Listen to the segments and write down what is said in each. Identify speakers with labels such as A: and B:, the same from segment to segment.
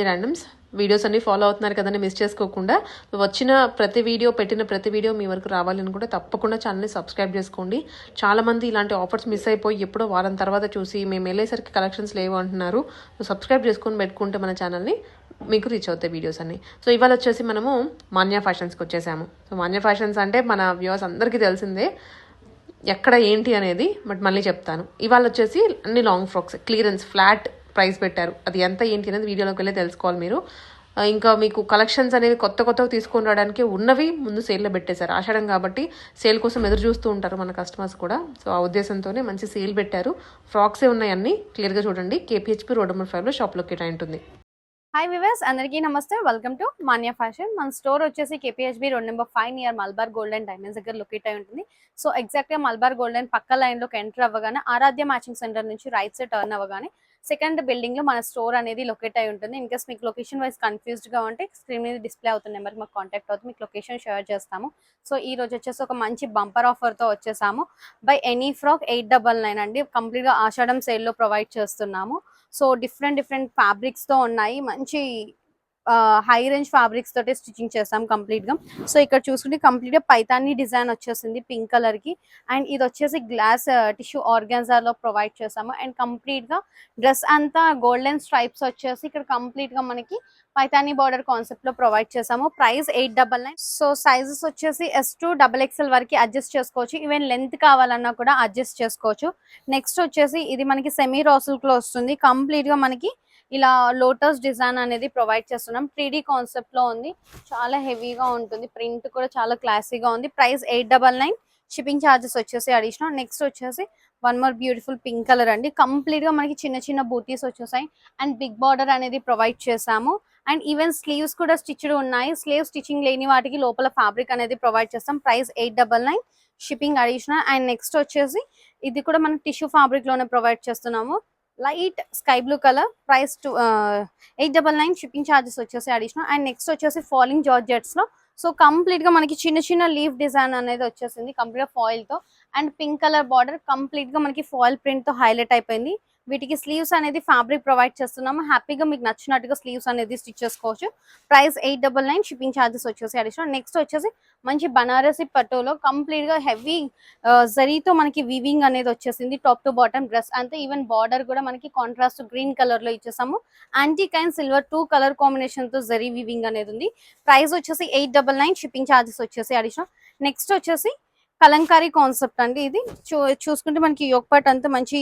A: Randoms videos అన్ని follow అవుతున్నారు కదండి మిస్ చేసుకోకుండా. వచ్చిన ప్రతి వీడియో పెట్టిన ప్రతి వీడియో మీ వరకు రావాలని కూడా తప్పకుండా ఛానల్ని సబ్స్క్రైబ్ చేసుకోండి. చాలా మంది ఇలాంటి ఆఫర్స్ మిస్ అయిపోయి ఎప్పుడో వారం తర్వాత చూసి మేము వెళ్ళేసరికి కలెక్షన్స్ లేవు అంటున్నారు. సో సబ్స్క్రైబ్ చేసుకొని పెట్టుకుంటే మన ఛానల్ని మీకు రీచ్ అవుతాయి వీడియోస్ అన్ని. సో ఇవాళ వచ్చేసి మనము మాన్యా ఫ్యాషన్స్కి వచ్చేసాము. సో మాన్యా ఫ్యాషన్స్ అంటే మన వ్యూవర్స్ అందరికీ తెలిసిందే ఎక్కడ ఏంటి అనేది బట్ మళ్ళీ చెప్తాను. ఇవాళ వచ్చేసి అన్ని long frocks clearance flat price పెట్టారు. అది ఎంత ఏంటి అనేది వీడియోలోకి వెళ్ళి తెలుసుకోవాలి మీరు. ఇంకా మీకు కలెక్షన్స్ అనేవి కొత్త కొత్తవి తీసుకొని రావడానికి ఉన్నవి ముందు సేల్లో పెట్టేశారు. ఆషాఢం కాబట్టి సేల్ కోసం ఎదురు చూస్తూ ఉంటారు మన కస్టమర్స్ కూడా. సో ఆ ఉద్దేశంతోనే మంచి సేల్ పెట్టారు. ఫ్రాక్సే ఉన్నాయి అన్ని క్లియర్గా చూడండి. కేపీహెచ్పి రోడ్ నెంబర్ ఫైవ్లో షాప్ లొకేట్ అయి ఉంటుంది.
B: హాయ్ వివర్స్ అందరికీ నమస్తే. వెల్కమ్ టు మాన్యా ఫ్యాషన్ మన స్టోర్ వచ్చేసి KPHB road number five near Malabar and diamonds దగ్గర లొకేట్ అయి ఉంటుంది. సో ఎగ్జాక్ట్గా మల్బార్ గోల్డ్ అండ్ పక్క లైన్లోకి ఎంటర్ అవ్వగానే ఆరాధ్య మ్యాచింగ్ సెంటర్ నుంచి రైట్ సైడ్ టర్న్ అవ్వగానే సెకండ్ బిల్డింగ్లో మన స్టోర్ అనేది లొకేట్ అయి ఉంటుంది. ఇన్కేస్ మీకు లొకేషన్ వైజ్ కన్ఫ్యూజ్డ్గా ఉంటే స్క్రీన్ మీద డిస్ప్లే అవుతున్న నెంబర్ మాకు కాంటాక్ట్ అవుతుంది మీకు లొకేషన్ షేర్ చేస్తాము. సో ఈ రోజు వచ్చేసి ఒక మంచి బంపర్ ఆఫర్తో వచ్చేసాము. Buy any frock eight double nine అండి. కంప్లీట్గా ఆషాఢం సేల్లో ప్రొవైడ్ చేస్తున్నాము. సో డిఫరెంట్ డిఫరెంట్ ఫ్యాబ్రిక్స్తో ఉన్నాయి. మంచి హై రేంజ్ ఫ్యాబ్రిక్స్ తోటి స్టిచ్చింగ్ చేస్తాం కంప్లీట్గా. సో ఇక్కడ చూసుకుంటే కంప్లీట్గా పైతాని డిజైన్ వచ్చేసింది పింక్ కలర్కి. అండ్ ఇది వచ్చేసి గ్లాస్ టిష్యూ ఆర్గాన్జా లో ప్రొవైడ్ చేసాము. అండ్ కంప్లీట్గా డ్రెస్ అంతా గోల్డెన్ స్ట్రైప్స్ వచ్చేసి ఇక్కడ కంప్లీట్గా మనకి పైతాని బార్డర్ కాన్సెప్ట్లో ప్రొవైడ్ చేసాము. Price eight double nine so sizes వచ్చేసి ఎస్ టు డబల్ ఎక్స్ఎల్ వరకు అడ్జస్ట్ చేసుకోవచ్చు. ఈవెన్ లెంత్ కావాలన్నా కూడా అడ్జస్ట్ చేసుకోవచ్చు. నెక్స్ట్ వచ్చేసి ఇది మనకి సెమీ రాసుల్ క్లో వస్తుంది. కంప్లీట్గా మనకి ఇలా లోటస్ డిజైన్ అనేది ప్రొవైడ్ చేస్తున్నాం. త్రీ కాన్సెప్ట్లో ఉంది. చాలా హెవీగా ఉంటుంది. ప్రింట్ కూడా చాలా క్లాసీగా ఉంది. Price eight double nine. Shipping charges వచ్చేసి అడిషనల్. నెక్స్ట్ వచ్చేసి one more beautiful pink colour అండి. కంప్లీట్గా మనకి చిన్న చిన్న బూటీస్ వచ్చేసాయి. అండ్ బిగ్ బార్డర్ అనేది ప్రొవైడ్ చేసాము అండ్ ఈవెన్ స్లీవ్స్ కూడా స్టిచ్డ్ ఉన్నాయి. స్లీవ్ స్టిచ్చింగ్ లేని వాటికి లోపల ఫ్యాబ్రిక్ అనేది ప్రొవైడ్ చేస్తాం. Price eight double nine. Shipping additional. And next వచ్చేసి ఇది కూడా మనం టిష్యూ ఫ్యాబ్రిక్లోనే ప్రొవైడ్ చేస్తున్నాము. Light sky blue colour price two eight double nine shipping charges వచ్చేసి అడిషనల్ అండ్ నెక్స్ట్ వచ్చేసి ఫాలింగ్ జార్జెట్స్లో. సో కంప్లీట్గా మనకి చిన్న చిన్న లీఫ్ డిజైన్ అనేది వచ్చేసింది కంప్లీట్గా ఫాయిల్తో. అండ్ పింక్ కలర్ బార్డర్ కంప్లీట్గా మనకి ఫాయిల్ ప్రింట్తో హైలైట్ అయిపోయింది. వీటికి స్లీవ్స్ అనేది ఫ్యాబ్రిక్ ప్రొవైడ్ చేస్తున్నాము. హ్యాపీగా మీకు నచ్చినట్టుగా స్లీవ్స్ అనేది స్టిచ్ చేసుకోవచ్చు. Price eight double nine shipping charges వచ్చేసి అడిషనల్ నెక్స్ట్ వచ్చేసి మంచి బనారసి పట్టులో కంప్లీట్గా హెవీ జరీతో మనకి వీవింగ్ అనేది వచ్చేసింది. టాప్ టు బాటమ్ డ్రెస్ అంతే ఈవెన్ బార్డర్ కూడా మనకి కాంట్రాస్ట్ గ్రీన్ కలర్లో ఇచ్చేసాము. Antique and silver two colour కాంబినేషన్తో జరీ వీవింగ్ అనేది ఉంది. ప్రైస్ వచ్చేసి eight double nine shipping charges వచ్చేసి అడిషనల్ నెక్స్ట్ వచ్చేసి కలంకారీ కాన్సెప్ట్ అండి ఇది. చూ చూసుకుంటే మనకి యోగపాట్ అంతా మంచి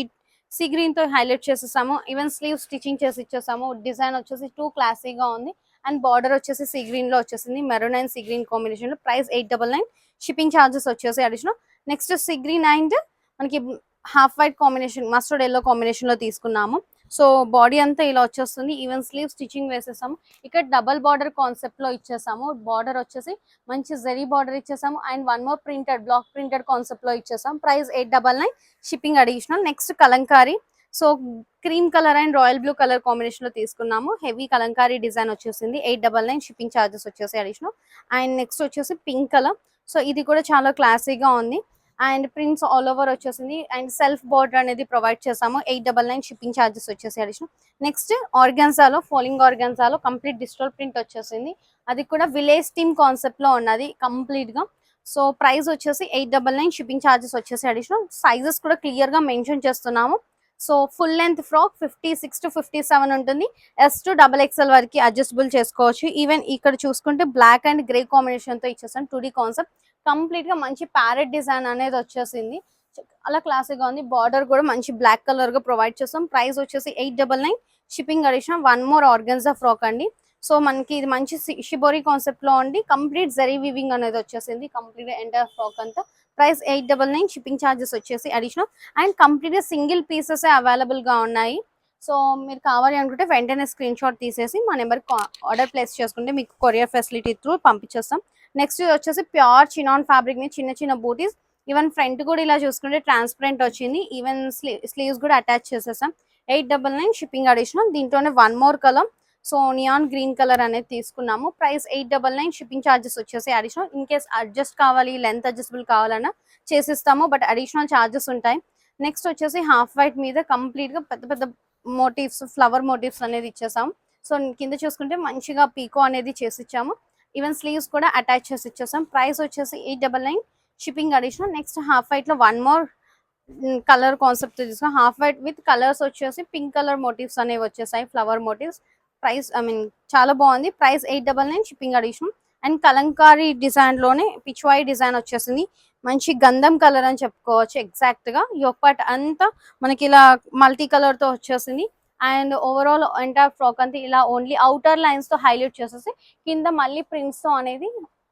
B: సీ గ్రీన్తో హైలైట్ చేసేసాము. ఈవెన్ స్లీవ్ స్టిచ్చింగ్ చేసి ఇచ్చేసాము. డిజైన్ వచ్చేసి టూ క్లాసీగా ఉంది. అండ్ బార్డర్ వచ్చేసి సీ గ్రీన్లో వచ్చేసింది. మెరూన్ అండ్ సీ గ్రీన్ కాంబినేషన్లో price eight double nine shipping charges వచ్చేసి additional next sea green and మనకి half white combination mustard yellow కాంబినేషన్లో తీసుకున్నాము. సో బాడీ అంతా ఇలా వచ్చేస్తుంది. ఈవెన్ స్లీవ్ స్టిచ్చింగ్ వేసేసాము. ఇక్కడ డబల్ బార్డర్ కాన్సెప్ట్లో ఇచ్చేసాము. బార్డర్ వచ్చేసి మంచి zari border ఇచ్చేసాము. And one more printed block printed కాన్సెప్ట్లో ఇచ్చేసాం price eight double nine shipping additional. Next Kalamkari. So cream colour and royal blue colour కాంబినేషన్లో తీసుకున్నాము. హెవీ కలంకారీ డిజైన్ వచ్చేసింది. Eight double nine shipping charges వచ్చేసి అడిషనల్. అండ్ నెక్స్ట్ వచ్చేసి pink colour. So ఇది కూడా చాలా క్లాసీగా ఉంది. అండ్ ప్రింట్స్ ఆల్ ఓవర్ వచ్చేసింది. అండ్ సెల్ఫ్ బోర్డర్ అనేది ప్రొవైడ్ చేసాము eight double nine shipping charges వచ్చేసి అడిషన్ నెక్స్ట్ ఆర్గాన్సాలో ఫాలింగ్ ఆర్గాన్సాలో కంప్లీట్ డిజిటల్ ప్రింట్ వచ్చేసింది. అది కూడా విలేజ్ టీమ్ కాన్సెప్ట్లో ఉన్నది కంప్లీట్గా సో ప్రైస్ వచ్చేసి eight double nine shipping charges వచ్చేసి అడిషనల్ సైజెస్ కూడా క్లియర్గా మెన్షన్ చేస్తున్నాము. So full length frock fifty six to fifty seven ఉంటుంది. ఎస్ టు డబల్ ఎక్స్ఎల్ వరకు అడ్జస్టబుల్ చేసుకోవచ్చు. ఈవెన్ ఇక్కడ చూసుకుంటే బ్లాక్ అండ్ గ్రే కాంబినేషన్తో ఇచ్చేసాను. టూ కాన్సెప్ట్ కంప్లీట్గా మంచి ప్యారెట్ డిజైన్ అనేది వచ్చేసింది. అలా క్లాసిక్గా ఉంది. బార్డర్ కూడా మంచి బ్లాక్ కలర్గా ప్రొవైడ్ చేస్తాం. ప్రైస్ వచ్చేసి eight double nine shipping addition one more organza frock అండి. సో మనకి ఇది మంచి షిబోరీ కాన్సెప్ట్లో ఉండి కంప్లీట్ జరీ వీవింగ్ అనేది వచ్చేసింది. కంప్లీట్ ఎంటర్ ఫ్రాక్ అంతా. Price eight double nine shipping charges వచ్చేసి అడిషనల్ అండ్ కంప్లీట్గా సింగిల్ పీసెస్ అవైలబుల్గా ఉన్నాయి. సో మీరు కావాలి అనుకుంటే వెంటనే స్క్రీన్ షాట్ తీసేసి మా నెంబర్ ఆర్డర్ ప్లేస్ చేసుకుంటే మీకు కొరియర్ ఫెసిలిటీ త్రూ పంపించేస్తాం. నెక్స్ట్ వచ్చేసి ప్యూర్ చినాన్ ఫ్యాబ్రిక్ మీద చిన్న చిన్న బూటీస్. ఈవెన్ ఫ్రంట్ కూడా ఇలా చూసుకుంటే ట్రాన్స్పరెంట్ వచ్చింది. ఈవెన్ స్లీవ్స్ కూడా అటాచ్ చేసేసాం. Eight double nine shipping additional దీంట్లోనే one more colour so neon green colour అనేది తీసుకున్నాము. Price eight double nine shipping charges వచ్చేసి అడిషనల్ ఇన్ కేస్ అడ్జస్ట్ కావాలి లెంత్ అడ్జస్టబుల్ కావాలన్నా చేసిస్తాము. బట్ అడిషనల్ ఛార్జెస్ ఉంటాయి. నెక్స్ట్ వచ్చేసి హాఫ్ వైట్ మీద కంప్లీట్గా పెద్ద పెద్ద మోటివ్స్ ఫ్లవర్ మోటివ్స్ అనేది ఇచ్చేసాము. సో కింద చూసుకుంటే మంచిగా పీకో అనేది చేసిచ్చాము. ఈవెన్ స్లీవ్స్ కూడా అటాచ్ చేసి ఇచ్చేసాం. ప్రైస్ వచ్చేసి eight double nine shipping additional next half వైట్లో వన్ మోర్ కలర్ కాన్సెప్ట్ తీసుకున్నాం. హాఫ్ వైట్ విత్ కలర్స్ వచ్చేసి పింక్ కలర్ మోటివ్స్ అనేవి వచ్చేసాయి. Flower motives price I mean చాలా బాగుంది. Price eight double nine shipping additional and Kalamkari డిజైన్లోనే Pichwai design వచ్చేసింది. మంచి గంధం కలర్ అని చెప్పుకోవచ్చు ఎగ్జాక్ట్గా. యొక్కట్ అంతా మనకి ఇలా మల్టీ కలర్తో వచ్చేసింది. అండ్ ఓవరాల్ ఎంటైర్ ఫ్రాక్ అంతా ఇలా ఓన్లీ అవుటర్ లైన్స్తో హైలైట్ చేసేసి కింద మళ్ళీ ప్రింట్స్తో అనేది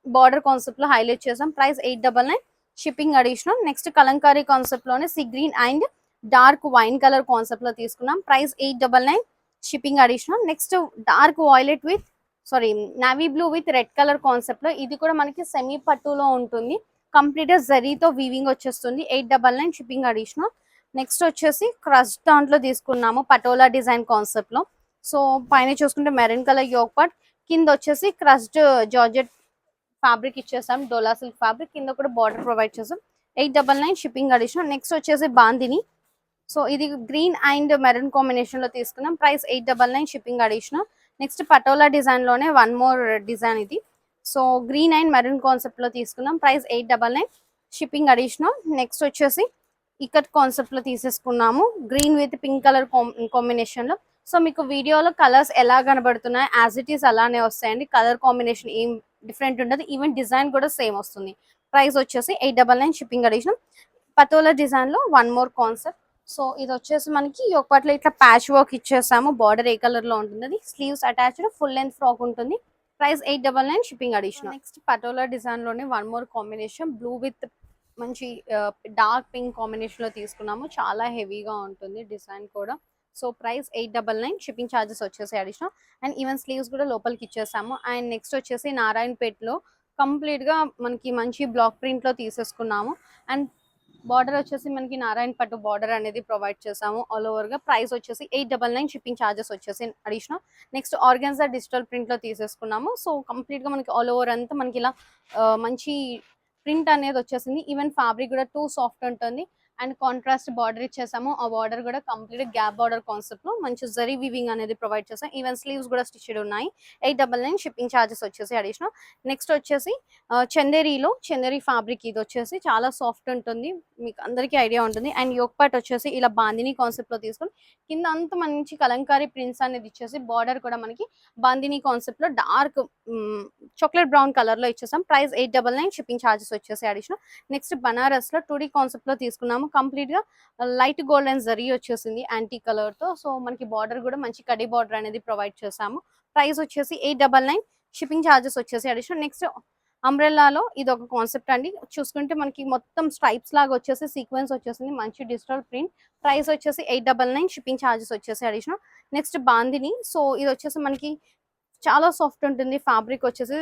B: బార్డర్ కాన్సెప్ట్లో హైలైట్ చేసాం. Price eight double nine. Shipping additional. Next Kalamkari కాన్సెప్ట్లోనే sea green and dark wine colour కాన్సెప్ట్లో తీసుకున్నాం. Price eight double nine. Shipping additional. Next dark violet with sorry navy blue with red colour కాన్సెప్ట్లో ఇది కూడా మనకి semi పట్టులో ఉంటుంది. కంప్లీట్గా జరీతో వీవింగ్ వచ్చేస్తుంది. Eight double nine. Shipping additional. Next వచ్చేసి క్రష్ దాంట్లో తీసుకున్నాము పటోలా డిజైన్ కాన్సెప్ట్లో. సో పైన చూసుకుంటే మెరూన్ కలర్ యోగ్ పాట్ కింద వచ్చేసి క్రష్డ్ జార్జెట్ ఫ్యాబ్రిక్ ఇచ్చేసాం డోలా సిల్క్ ఫ్యాబ్రిక్ కింద కూడా బార్డర్ ప్రొవైడ్ చేసాం. Eight double nine shipping addition next వచ్చేసి బాందిని. సో ఇది గ్రీన్ అండ్ మెరూన్ కాంబినేషన్లో తీసుకున్నాం. Price eight double nine shipping additional. Next Patola డిజైన్లోనే one more design ఇది. సో గ్రీన్ అండ్ మెరూన్ కాన్సెప్ట్లో తీసుకున్నాం. Price eight double nine shipping additional. Next వచ్చేసి ఇక్కడ కాన్సెప్ట్లో తీసేసుకున్నాము. గ్రీన్ విత్ పింక్ కలర్ కాంబినేషన్లో. సో మీకు వీడియోలో కలర్స్ ఎలా కనబడుతున్నాయి యాజ్ ఇట్ ఈస్ అలానే వస్తాయండి. కలర్ కాంబినేషన్ ఏం డిఫరెంట్ ఉండదు. ఈవెన్ డిజైన్ కూడా సేమ్ వస్తుంది. ప్రైస్ వచ్చేసి ఎయిట్ డబల్ నైన్ షిప్పింగ్ అడిగినాం పతోలా డిజైన్లో వన్ మోర్ కాన్సెప్ట్ సో ఇది వచ్చేసి మనకి ఒక పట్ల ఇట్లా ప్యాచ్ వర్క్ ఇచ్చేసాము. బార్డర్ ఏ కలర్లో ఉంటుంది అది. Sleeves attached full length frock ఉంటుంది. Price eight double nine shipping additional next Patola డిజైన్లోనే one more combination blue with మంచి డార్క్ పింక్ కాంబినేషన్లో తీసుకున్నాము. చాలా హెవీగా ఉంటుంది డిజైన్ కూడా. So price eight double nine shipping charges వచ్చేసి అడిషనల్ అండ్ ఈవెన్ స్లీవ్స్ కూడా లోపలికి ఇచ్చేసాము. అండ్ నెక్స్ట్ వచ్చేసి నారాయణపేటలో కంప్లీట్గా మనకి మంచి బ్లాక్ ప్రింట్లో తీసేసుకున్నాము. అండ్ బార్డర్ వచ్చేసి మనకి నారాయణ పట్టు బార్డర్ అనేది ప్రొవైడ్ చేసాము. ఆల్ ఓవర్గా ప్రైస్ వచ్చేసి eight double nine shipping charges వచ్చేసి అడిషనల్ నెక్స్ట్ ఆర్గన్జా డిజిటల్ ప్రింట్లో తీసేసుకున్నాము. సో కంప్లీట్గా మనకి ఆల్ ఓవర్ అంతా మనకి ఇలా మంచి ప్రింట్ అనేది వచ్చేసింది. ఈవెన్ ఫ్యాబ్రిక్ కూడా టూ సాఫ్ట్ ఉంటుంది. అండ్ కాంట్రాస్ట్ బార్డర్ ఇచ్చేసాము. ఆ బార్డర్ కూడా కంప్లీట్ గ్యాప్ బార్డర్ కాన్సెప్ట్లో మంచి జరీ వివింగ్ అనేది ప్రొవైడ్ చేసాం. ఈవెన్ స్లీవ్స్ కూడా స్టిచ్డ్ ఉన్నాయి. Eight double nine shipping charges వచ్చేసి అడిషనల్. నెక్స్ట్ వచ్చేసి చందేరీలో చందేరీ ఫ్యాబ్రిక్ ఇది వచ్చేసి చాలా సాఫ్ట్ ఉంటుంది. మీకు అందరికీ ఐడియా ఉంటుంది. అండ్ యోక్ పాట్ వచ్చేసి ఇలా బాందిని కాన్సెప్ట్లో తీసుకొని కింద అంత మంచి కలంకారీ ప్రింట్స్ అనేది ఇచ్చేసి బార్డర్ కూడా మనకి బాందిని కాన్సెప్ట్లో డార్క్ చాక్లెట్ బ్రౌన్ కలర్లో ఇచ్చేసాం. Price eight double nine shipping charges వచ్చేసి అడిషనల్. నెక్స్ట్ బనారస్లో టూ కాన్సెప్ట్లో తీసుకున్నాము. కంప్లీట్గా లైట్ గోల్డ్ అండ్ జరీ వచ్చేసింది యాంటీ కలర్తో. సో మనకి బార్డర్ కూడా మంచి కడి బార్డర్ అనేది ప్రొవైడ్ చేసాము ప్రైస్ వచ్చేసి eight double nine. Shipping charges వచ్చేసి అడిషనల్. నెక్స్ట్ అంబ్రెల్లాలో ఇది ఒక కాన్సెప్ట్ అండి. చూసుకుంటే మనకి మొత్తం స్ట్రైప్స్ లాగా వచ్చేసి సీక్వెన్స్ వచ్చేసింది. మంచి డిజిటల్ ప్రింట్. ప్రైస్ వచ్చేసి eight double nine. Shipping charges వచ్చేసి అడిషనల్. నెక్స్ట్ బాందిని. సో ఇది వచ్చేసి మనకి చాలా సాఫ్ట్ ఉంటుంది. ఫ్యాబ్రిక్ వచ్చేసి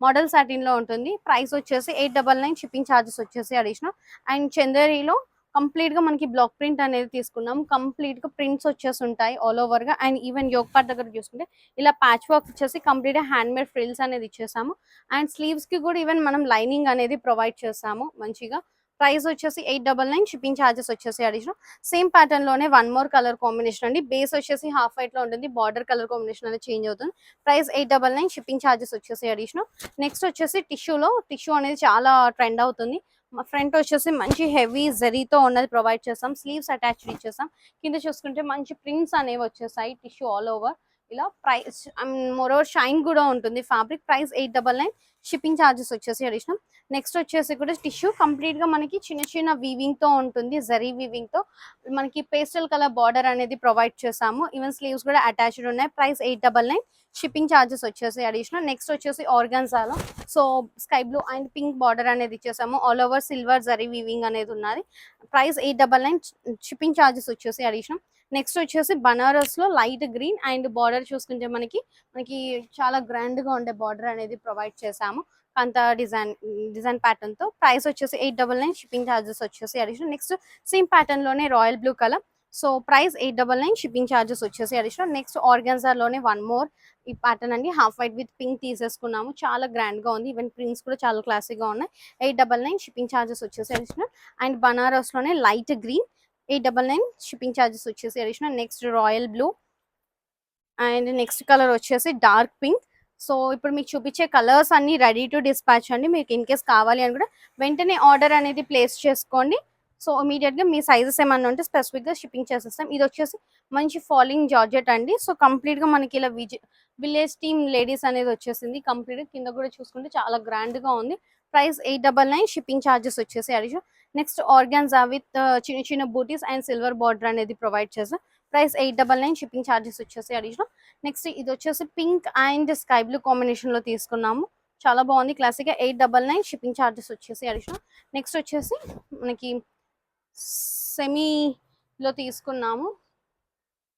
B: మోడల్ సాటిన్లో ఉంటుంది. ప్రైస్ వచ్చేసి eight double nine shipping charges వచ్చేసి అడిషనల్. అండ్ చందేరీలో కంప్లీట్గా మనకి బ్లాక్ ప్రింట్ అనేది తీసుకున్నాం. కంప్లీట్గా ప్రింట్స్ వచ్చేసి ఉంటాయి ఆల్ ఓవర్గా. అండ్ ఈవెన్ యోగ్ పార్ట్ దగ్గర చూసుకుంటే ఇలా ప్యాచ్ వర్క్ వచ్చేసి కంప్లీట్గా హ్యాండ్మేడ్ హ్యాండ్ మేడ్ ఫ్రిల్స్ అనేది ఇచ్చేసాము. అండ్ స్లీవ్స్కి కూడా ఈవెన్ మనం లైనింగ్ అనేది ప్రొవైడ్ చేసాము మంచిగా. ప్రైస్ వచ్చేసి eight double nine shipping charges వచ్చేసి అడిషనల్. సేమ్ ప్యాటర్న్లోనే వన్ మోర్ కలర్ కాంబినేషన్ అండి. బేస్ వచ్చేసి హాఫ్ వైట్లో ఉంటుంది. బార్డర్ కలర్ కాంబినేషన్ అనేది చేంజ్ అవుతుంది. Price eight double nine shipping charges వచ్చేసి అడిషనల్. నెక్స్ట్ వచ్చేసి టిష్యూలో టిష్యూ అనేది చాలా ట్రెండ్ అవుతుంది. ఫ్రంట్ వచ్చేసి మంచి హెవీ జరీతో ఉన్నది ప్రొవైడ్ చేస్తాం. స్లీవ్స్ అటాచ్డ్ ఇచ్చేస్తాం. కింద చూసుకుంటే మంచి ప్రింట్స్ అనేవి వచ్చేసాయి. Tissue all over. ఇలా ప్రైస్ మోరోవర్ షైన్ కూడా ఉంటుంది. Fabric price eight double nine shipping charges వచ్చేసి అడిషనల్ నెక్స్ట్ వచ్చేసి కూడా టిష్యూ కంప్లీట్గా మనకి చిన్న చిన్న వీవింగ్తో ఉంటుంది. జరీ వీవింగ్తో. మనకి పేస్టల్ కలర్ బార్డర్ అనేది ప్రొవైడ్ చేసాము ఈవెన్ స్లీవ్స్ కూడా అటాచ్డ్ ఉన్నాయి. Price eight double nine shipping charges వచ్చేసి అడిషనల్ నెక్స్ట్ వచ్చేసి ఆర్గాన్జాలో so sky blue and pink border అనేది ఇచ్చేసాము. All over silver zari weaving అనేది ఉన్నది. Price eight double nine shipping charges వచ్చేసి అడిషనల్ నెక్స్ట్ వచ్చేసి బనారస్లో లైట్ గ్రీన్ అండ్ బార్డర్ చూసుకుంటే మనకి మనకి చాలా గ్రాండ్గా ఉండే బార్డర్ అనేది ప్రొవైడ్ చేసాము అంత డిజైన్ డిజైన్ ప్యాటర్న్తో. ప్రైస్ వచ్చేసి eight double nine shipping charges వచ్చేసి additional next same ప్యాటర్న్లోనే royal blue colour so price eight double nine shipping charges వచ్చేసి అడిషనల్ నెక్స్ట్ ఆర్గన్జా లోనే వన్ మోర్ ఈ ప్యాటర్న్ అండి. హాఫ్ వైట్ విత్ పింక్ తీసేసుకున్నాము. చాలా గ్రాండ్గా ఉంది. ఈవెన్ ప్రింట్స్ కూడా చాలా క్లాసిక్గా ఉన్నాయి. Eight double nine shipping charges వచ్చేసి additional and బనారస్లోనే light green eight double nine shipping charges వచ్చేసి additional next royal blue. And next colour వచ్చేసి డార్క్ పింక్. సో ఇప్పుడు మీకు చూపించే కలర్స్ అన్ని రెడీ టు డిస్పాచ్ అండి. మీకు ఇన్ కేస్ కావాలి అని కూడా వెంటనే ఆర్డర్ అనేది ప్లేస్ చేసుకోండి. సో ఇమీడియట్గా మీ సైజెస్ ఏమన్నా ఉంటే స్పెసిఫిక్గా షిప్పింగ్ చేసేస్తాం. ఇది వచ్చేసి మంచి ఫాలింగ్ జార్జెట్ అండి. సో కంప్లీట్గా మనకి ఇలా విజ విలేజ్ టీమ్ లేడీస్ అనేది వచ్చేసింది. కంప్లీట్ కింద కూడా చూసుకుంటే చాలా గ్రాండ్గా ఉంది. Price eight double nine shipping charges వచ్చేసి అడిషన్ నెక్స్ట్ ఆర్గాన్జా విత్ చిన్న చిన్న బూటీస్ అండ్ సిల్వర్ బార్డర్ అనేది ప్రొవైడ్ చేస్తాం price eight double nine shipping charges వచ్చేసి అడిషనల్. నెక్స్ట్ ఇది వచ్చేసి పింక్ అండ్ స్కై బ్లూ కాంబినేషన్లో తీసుకున్నాము. చాలా బాగుంది. క్లాసిక్గా eight double nine shipping charges వచ్చేసి అడిషనల్. నెక్స్ట్ వచ్చేసి మనకి సెమీలో తీసుకున్నాము.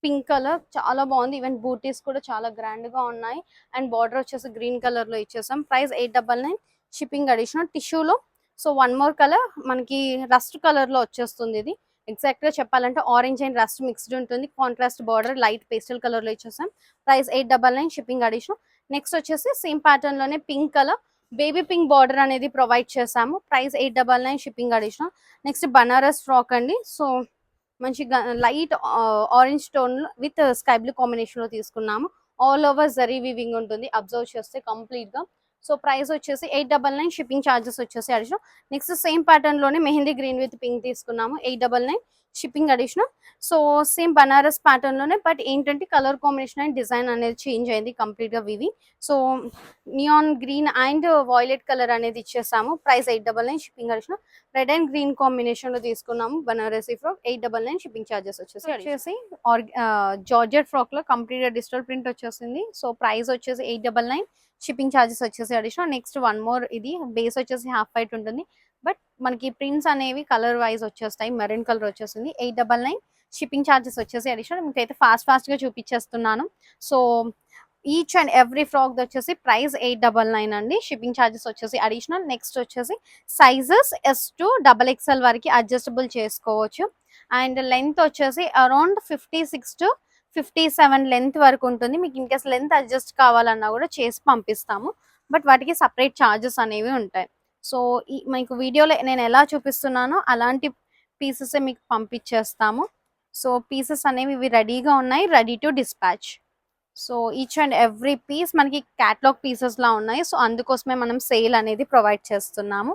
B: పింక్ కలర్ చాలా బాగుంది. ఈవెన్ బూటీస్ కూడా చాలా గ్రాండ్గా ఉన్నాయి. అండ్ బార్డర్ వచ్చేసి గ్రీన్ కలర్లో ఇచ్చేసాం. Price eight double nine shipping additional. టిష్యూలో సో వన్ మోర్ కలర్ మనకి రస్ట్ కలర్లో వచ్చేస్తుంది ఇది. ఎగ్జాక్ట్గా చెప్పాలంటే ఆరెంజ్ అండ్ రస్ట్ మిక్స్డ్ ఉంటుంది. కాంట్రాస్ట్ బార్డర్ లైట్ పేస్టల్ కలర్లో ఇచ్చేసాం. Price eight double nine shipping addition next వచ్చేసి same ప్యాటర్న్లోనే pink colour. Baby pink border అనేది ప్రొవైడ్ చేసాము. Price eight double nine shipping additional. Next Banaras frock అండి. So మంచి light orange tone with sky blue కాంబినేషన్లో తీసుకున్నాము. All over zari weaving ఉంటుంది. Observe చేస్తే కంప్లీట్గా సో ప్రైస్ వచ్చేసి eight double nine shipping charges వచ్చేసి అడిషనల్ నెక్స్ట్ సేమ్ ప్యాటర్న్లోనే మెహందీ గ్రీన్ విత్ పింక్ తీసుకున్నాము. Eight double nine shipping additional so same Banaras ప్యాటర్న్లోనే but ఏంటంటే కలర్ కాంబినేషన్ అండ్ డిజైన్ అనేది చేంజ్ అయింది కంప్లీట్గా వివి so neon green and violet colour అనేది ఇచ్చేసాము. Price eight double nine shipping additional red and green కాంబినేషన్లో తీసుకున్నాము Banarasi frock eight double nine shipping charges వచ్చేసి వచ్చేసి georgette ఫ్రాక్లో కంప్లీట్ డిజిటల్ ప్రింట్ వచ్చేసింది. సో ప్రైస్ వచ్చేసి eight double nine shipping charges వచ్చేసి additional next one more ఇది. Base వచ్చేసి హాఫ్ వైట్ ఉంటుంది. బట్ మనకి ప్రింట్స్ అనేవి కలర్ వైజ్ వచ్చేస్తాయి. మెరూన్ కలర్ వచ్చేస్తుంది. Eight double nine shipping charges వచ్చేసి అడిషనల్ మీకు అయితే ఫాస్ట్ ఫాస్ట్గా చూపించేస్తున్నాను. So each and every frock వచ్చేసి ప్రైస్ ఎయిట్ డబల్ నైన్ అండి. షిప్పింగ్ ఛార్జెస్ వచ్చేసి అడిషనల్ నెక్స్ట్ వచ్చేసి sizes S to double XL వరకు అడ్జస్టబుల్ చేసుకోవచ్చు. అండ్ లెంత్ వచ్చేసి around fifty six to fifty seven length వరకు ఉంటుంది. మీకు ఇన్ కేస్ లెంత్ అడ్జస్ట్ కావాలన్నా కూడా చేసి పంపిస్తాము. బట్ వాటికి సపరేట్ ఛార్జెస్ అనేవి ఉంటాయి. సో ఈ మీకు వీడియోలో నేను ఎలా చూపిస్తున్నానో అలాంటి పీసెస్ మీకు పంపించేస్తాము. సో పీసెస్ అనేవి ఇవి రెడీగా ఉన్నాయి. Ready to dispatch so each and every piece మనకి క్యాట్లాగ్ పీసెస్లా ఉన్నాయి. సో అందుకోసమే మనం సేల్ అనేది ప్రొవైడ్ చేస్తున్నాము.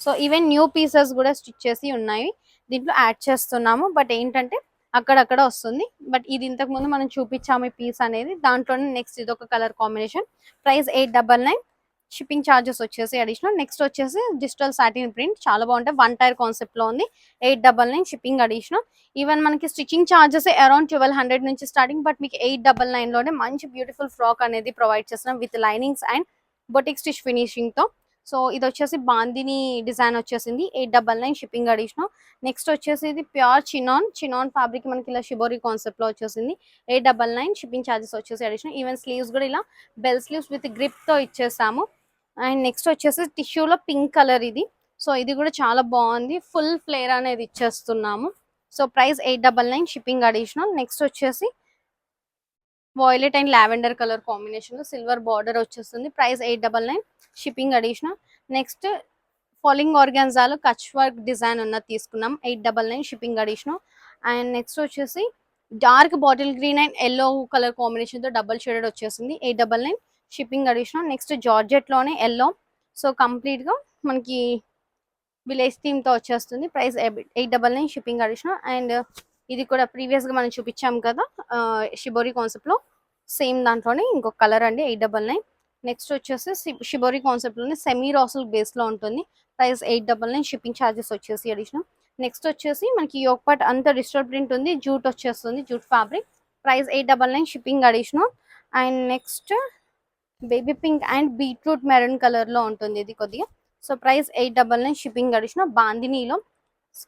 B: సో ఈవెన్ న్యూ పీసెస్ కూడా స్టిచ్ చేసి ఉన్నాయి. దీంట్లో యాడ్ చేస్తున్నాము. బట్ ఏంటంటే అక్కడక్కడ వస్తుంది. బట్ ఇది ఇంతకు ముందు మనం చూపించాము ఈ పీస్ అనేది. దాంట్లోనే నెక్స్ట్ ఇది ఒక colour combination price eight double nine shipping charges వచ్చేసి అడిషనల్ నెక్స్ట్ వచ్చేసి డిజిటల్ సాటిన్ ప్రింట్ చాలా బాగుంటాయి. వన్ టైర్ కాన్సెప్ట్లో ఉంది. Eight double nine shipping additional even మనకి stitching charges around twelve hundred నుంచి స్టార్టింగ్ బట్ మీకు ఎయిట్ డబల్ నైన్లోనే మంచి బ్యూటిఫుల్ ఫ్రాక్ అనేది ప్రొవైడ్ చేస్తున్నాం with linings and boutique stitch ఫినిషింగ్తో. So ఇది వచ్చేసి బాందిని డిజైన్ వచ్చేసింది. Eight double nine shipping additional next వచ్చేసి ఇది ప్యూర్ చినాన్. చినాన్ ఫ్యాబ్రిక్ మనకి ఇలా షిబోరి కాన్సెప్ట్లో వచ్చేసింది. Eight double nine shipping charges వచ్చేసి అడిషనల్ ఈవెన్ స్లీవ్స్ కూడా ఇలా బెల్ స్లీవ్స్ విత్ గ్రిప్తో ఇచ్చేసాము. అండ్ నెక్స్ట్ వచ్చేసి టిష్యూలో పింక్ కలర్ ఇది. సో ఇది కూడా చాలా బాగుంది. ఫుల్ ఫ్లేర్ అనేది ఇచ్చేస్తున్నాము. So price eight double nine shipping additional next వచ్చేసి violet and lavender colour combination silver border వచ్చేస్తుంది. Price eight double nine shipping additional next falling ఆర్గాన్జాలో Kutch work design ఉన్నది తీసుకున్నాం. Eight double nine shipping additional and next వచ్చేసి dark bottle green and yellow colour కాంబినేషన్తో double shaded వచ్చేసింది eight double nine shipping additional next జార్జెట్లోనే yellow so కంప్లీట్గా మనకి village థీమ్తో వచ్చేస్తుంది. Price eight double nine shipping additional and ఇది కూడా ప్రీవియస్గా మనం చూపించాం కదా షిబోరి కాన్సెప్ట్లో. సేమ్ దాంట్లోనే ఇంకొక కలర్ అండి ఎయిట్ డబల్ నైన్ నెక్స్ట్ వచ్చేసి సి- షిబోరి కాన్సెప్ట్లోనే సెమీ రాసుల్ బేస్లో ఉంటుంది. Price eight double nine shipping charges వచ్చేసి అడిషనల్ నెక్స్ట్ వచ్చేసి మనకి యోగ్ పాట్ అంత డిజిటల్ ప్రింట్ ఉంది జూట్ వచ్చేస్తుంది jute fabric price eight double nine shipping additional and next baby pink and beetroot maroon కలర్లో ఉంటుంది ఇది కొద్దిగా. So price eight double nine shipping additional బాందినీలో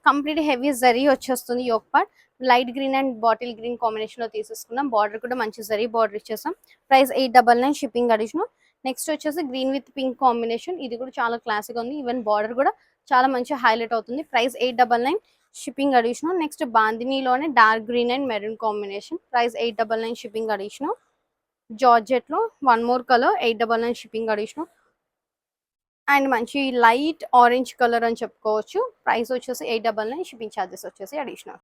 B: complete heavy zari వచ్చేస్తుంది yoke part. Light green and bottle green కాంబినేషన్లో తీసేసుకున్నాం border కూడా మంచి zari border ఇచ్చేసాం. Price eight double nine shipping additional. Next వచ్చేసి గ్రీన్ విత్ పింక్ కాంబినేషన్. ఇది కూడా చాలా క్లాసిక్ ఉంది. ఈవెన్ బార్డర్ కూడా చాలా మంచి హైలైట్ అవుతుంది. Price eight double nine shipping additional. Next బాందినీలోనే dark green and maroon combination. Price eight double nine shipping additional. జార్జెట్లో one more colour eight double nine shipping additional. And మంచి light orange colour అని చెప్పుకోవచ్చు. Price వచ్చేసి eight double nine shipping charges వచ్చేసి additional.